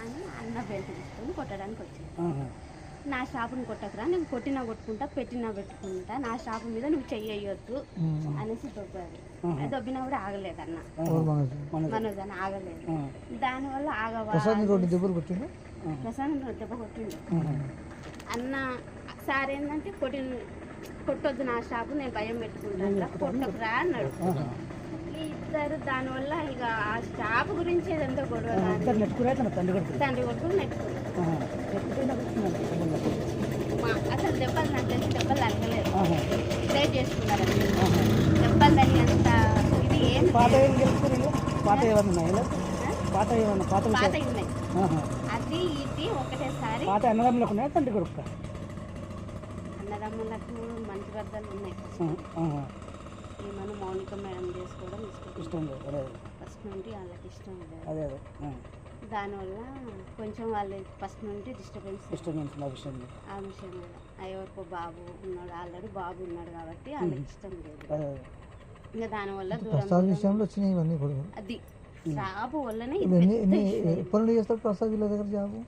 అని అన్న బెల్ట్ తీసుకొని కొట్టడానికి వచ్చింది. నా షాపుని కొట్టకురా నేను కొట్టినా కొట్టుకుంటా పెట్టినా పెట్టుకుంటా నా షాపు మీద నువ్వు చెయ్యొద్దు అనేసి దొబ్బాడు. అది దొబ్బినా కూడా ఆగలేదు అన్న. మనోజ్? అని ఆగలేదు. దానివల్ల ఆగవా రెండు దెబ్బలు కొట్టిండు? ప్రశాంత్ దెబ్బ కొట్టిండు. అన్న సార్ ఏంటంటే కొట్టి కొట్టొద్దు నా షాపు నేను భయం పెట్టుకుంటా కొట్టకురా అన్నాడు. ఇద్దరు దానివల్ల ఇక ఆ షాపు గురించి ఏదంతా గొడవ కానీ ఇద్దరు నెట్టుకురా తన తండ్రి కొడుకు తండ్రి కొడుకులు నెట్టుకున్నారు ఆహా. నెట్టుకుంటే నడుస్తున్నాడు. మా అసలు దెబ్బలు నాకు తెలిసి దెబ్బలు తగ్గలేదు ఆహా. ట్రై చేసుకున్నారు అంతే. ఆహా. దెబ్బలు తగినంత ఇది ఏం పాత ఏం గెలుచుకుని పాత ఏమన్నా ఉన్నాయా ఇలా? పాత ఏమన్నా పాత పాత విషయాలు? ఉన్నాయి ఆహా. అది ఇది ఒకటేసారి పాత అన్నదమ్ములకు ఉన్నాయా తండ్రి కొడుకు అన్నదమ్ములకు మంచి వద్దలు ఉన్నాయి మౌనిక మేడం చేసుకోవడం ఇష్టం ఇష్టం లేదు ఫస్ట్ నుండి వాళ్ళకి ఇష్టం లేదు. అదే అదే. ఆ. దానివల్ల కొంచెం వాళ్ళు ఫస్ట్ నుండి డిస్టర్బెన్స్ డిస్టర్బెన్స్ ఆ విషయం. ఆ విషయం మీద ఎవరికో బాబు ఉన్నాడు ఆల్రెడీ బాబు ఉన్నాడు కాబట్టి వాళ్ళకి ఇష్టం లేదు. ఇంకా దానివల్ల ప్రసాద్ విషయంలో వచ్చినాయి ఇవన్నీ కూడా? అది. షాపు వల్లనే. ఎప్పటి నుండి చేస్తారు ప్రసాద్ వీళ్ళ దగ్గర జాబు?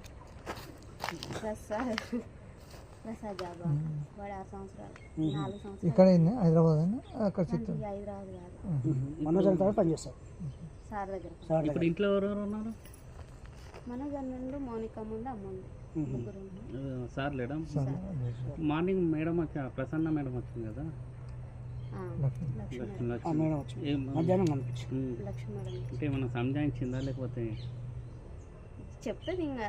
ప్రసాద్ ప్రసాద్ జాబా వాడు ఆరు సంవత్సరాలు. నాలుగు సంవత్సరాలు. ఇక్కడ అయింది హైదరాబాద్ అని అక్కడ చిత్తూరు హైదరాబాద్ కాదు. మనోజ్ అంతా పనిచేస్తాడు సార్ దగ్గర. సార్ ఇప్పుడు ఇంట్లో ఎవరెవరు ఉన్నారు? మనోజ్ అన్నుండు మౌనిక ముందు అమ్ముంది ముగ్గురు ఉన్నారు. ఆ, సార్ లేడా? మార్నింగ్ మేడం వచ్చా ప్రసన్న మేడం వచ్చింది కదా? అంటే ఏమన్నా సంజాయించిందా లేకపోతే? చెప్తుంది ఇంకా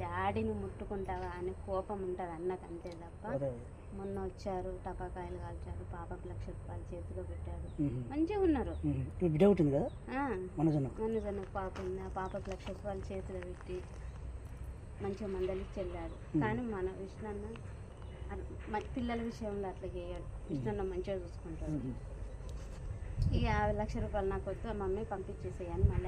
డాడీని ముట్టుకుంటావా అనే కోపం ఉంటుంది అన్నకు అంతే తప్ప. మొన్న వచ్చారు టపాకాయలు కాల్చారు పాపకు లక్ష రూపాయలు చేతిలో పెట్టారు. మంచిగా ఉన్నారు. బిడ్డ ఉంటుంది కదా? పాప ఉంది. ఆ పాపకు లక్ష రూపాయలు చేతిలో పెట్టి మంచిగా మందలిచ్చి వెళ్ళాడు కానీ మన విష్ణన్న పిల్లల విషయంలో అట్లా చేయడు. విష్ణన్న మంచిగా చూసుకుంటాడు. ఈ యాభై లక్ష రూపాయలు నాకు వద్దు మమ్మీ పంపించేసేయని మళ్ళీ